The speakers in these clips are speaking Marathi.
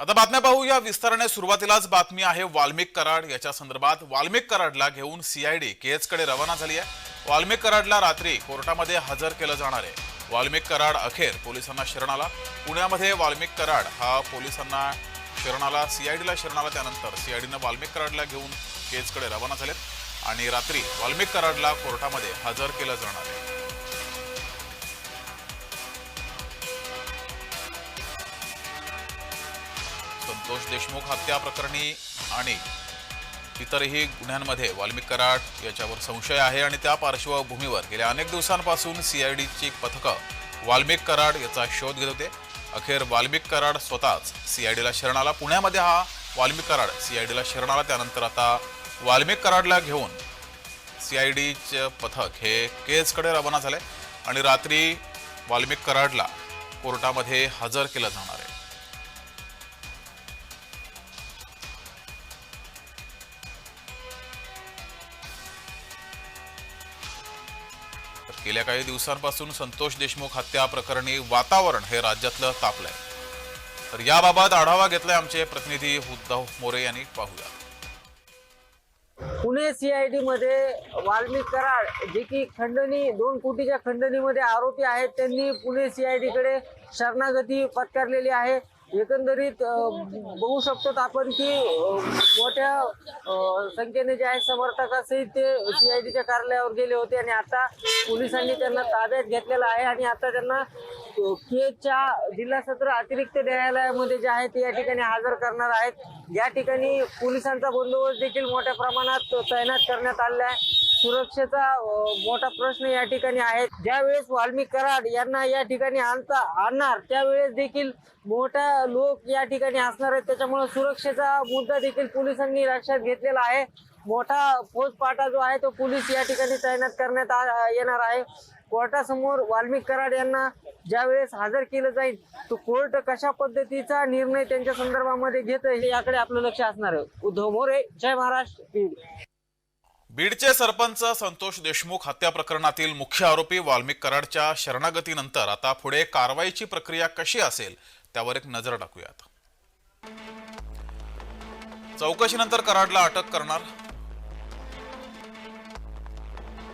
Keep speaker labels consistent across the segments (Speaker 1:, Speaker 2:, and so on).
Speaker 1: आता बातम्या पाहूया. विस्ताराने सुरुवातीलाच बातमी आहे वाल्मिक कराड. याच्या संदर्भात वाल्मिक कराडला घेऊन सीआयडी केजकडे रवाना झाली आहे. वाल्मिक कराडला रात्री कोर्टामध्ये हजर केलं जाणार आहे. वाल्मिक कराड अखेर पोलिसांना शरणाला. पुण्यामध्ये वाल्मिक कराड हा पोलिसांना शरणाला सीआयडीला शरणाला. त्यानंतर सीआयडीनं वाल्मिक कराडला घेऊन केजकडे रवाना झालेत. आणि रात्री वाल्मिक कराडला कोर्टामध्ये हजर केलं जाणार आहे. देशमुख हत्या प्रकरणी आणि इतरही गुन्ह्यांमध्ये वाल्मिक कराड याच्यावर संशय आहे आणि त्या पार्श्वभूमीवर गेल्या अनेक दिवसांपासून सीआयडीची पथकं वाल्मिक कराड याचा शोध घेत होते. अखेर वाल्मिक कराड स्वतःच सीआयडीला शरण आला पुण्यामध्ये हा वाल्मिक कराड सीआयडीला शरण आला त्यानंतर आता वाल्मिक कराडला घेऊन सीआयडीचे पथक हे केजकडे रवाना झाले आणि रात्री वाल्मिक कराडला कोर्टामध्ये हजर केलं जाणार आहे. गेल्या काही दिवसांपासून संतोष देशमुख हत्या प्रकरणी वातावरण हे राज्यातलं तापलंय. तर याबाबत आढावा घेतलाय आमचे प्रतिनिधी उद्धव मोरे यांनी. पाहूया.
Speaker 2: पुणे सीआयडी मध्ये वाल्मिक कराड जे की खंडणी दोन कोटीच्या खंडणीमध्ये आरोपी आहेत त्यांनी पुणे सीआयडी कडे शरणागती पत्करलेली आहे. एकंदरीत बघू शकतो आपण की मोठ्या संख्येने जे आहे समर्थकासहित ते सीआयडीच्या कार्यालयावर गेले होते आणि आता पोलिसांनी त्यांना ताब्यात घेतलेलं आहे आणि आता त्यांना केच्या जिल्हा सत्र अतिरिक्त न्यायालयामध्ये जे आहे ते या ठिकाणी हजर करणार आहेत. या ठिकाणी पोलिसांचा बंदोबस्त देखील मोठ्या प्रमाणात तैनात करण्यात आलेला आहे. सुरक्षेचा मोठा प्रश्न या ठिकाणी आहे. ज्यावेळेस वाल्मी कराड यांना या ठिकाणी आणता आणणार त्यावेळेस देखील मोठा लोक या ठिकाणी असणार आहेत. त्याच्यामुळे सुरक्षेचा मुद्दा देखील पोलिसांनी लक्षात घेतलेला आहे. मोठा फौजपाटा जो आहे तो पोलीस या ठिकाणी तैनात करण्यात आ- येणार आहे. कोर्टासमोर वाल्मिक कराड यांना ज्यावेळेस हजर केलं जाईल तो कोर्ट कशा पद्धतीचा निर्णय त्यांच्या संदर्भामध्ये घेत याकडे आपलं लक्ष असणार आहे. उद्धव मोरे जय महाराष्ट्र.
Speaker 1: बीडचे सरपंच संतोष देशमुख हत्या प्रकरणातील मुख्य आरोपी वाल्मिक कराडच्या शरणागतीनंतर आता पुढे कारवाईची प्रक्रिया कशी असेल त्यावर एक नजर टाकूयात. चौकशीनंतर कराडला अटक करणार.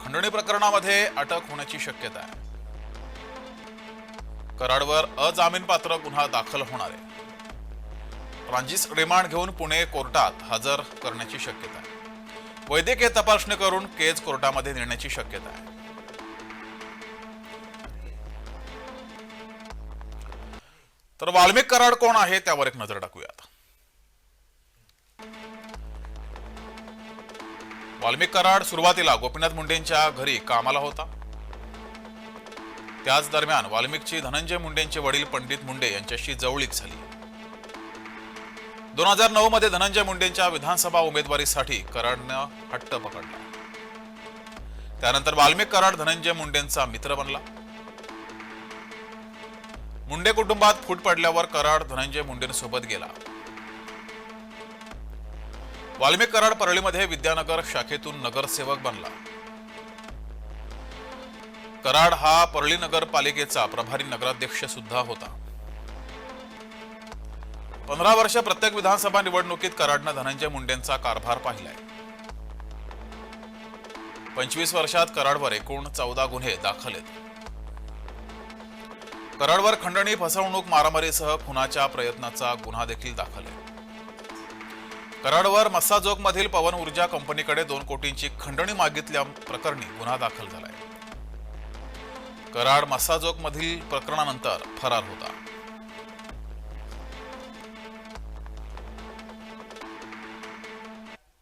Speaker 1: खंडणी प्रकरणामध्ये अटक होण्याची शक्यता आहे. कराडवर अजामीनपात्र गुन्हा दाखल होणार आहे. फ्रान्सिस रिमांड घेऊन पुणे कोर्टात हजर करण्याची शक्यता आहे. वैद्यकीय तपासणी करून केज कोर्टामध्ये नेण्याची शक्यता आहे. तर वाल्मिक कराड कोण आहे त्यावर एक नजर टाकूयात. वाल्मिक कराड सुरुवातीला गोपीनाथ मुंडेंच्या घरी कामाला होता. त्याच दरम्यान वाल्मिकची धनंजय मुंडेंचे वडील पंडित मुंडे यांच्याशी जवळीक झाली. दोन हजार नऊ मध्ये धनंजय मुंडेंच्या विधानसभा उमेदवारीसाठी कराडनं हट्ट पकडला. त्यानंतर वाल्मिक कराड धनंजय मुंडेंचा मित्र बनला. मुंडे कुटुंबात फूट पडल्यावर कराड धनंजय मुंडेंसोबत गेला. वाल्मिक कराड परळीमध्ये विद्यानगर शाखेतून नगरसेवक बनला. कराड हा परळी नगरपालिकेचा प्रभारी नगराध्यक्ष सुद्धा होता. पंधरा वर्ष प्रत्येक विधानसभा निवडणुकीत कराडनं धनंजय मुंडेंचा कारभार पाहिलाय. पंचवीस वर्षात कराडवर एकूण चौदा गुन्हे दाखल आहेत. कराडवर खंडणी फसवणूक मारामारीसह खुनाच्या प्रयत्नाचा गुन्हा देखील दाखल आहे. कराडवर मस्साजोगमधील पवन ऊर्जा कंपनीकडे दोन कोटींची खंडणी मागितल्या प्रकरणी गुन्हा दाखल झालाय. कराड मस्साजोगमधील प्रकरणानंतर फरार होता.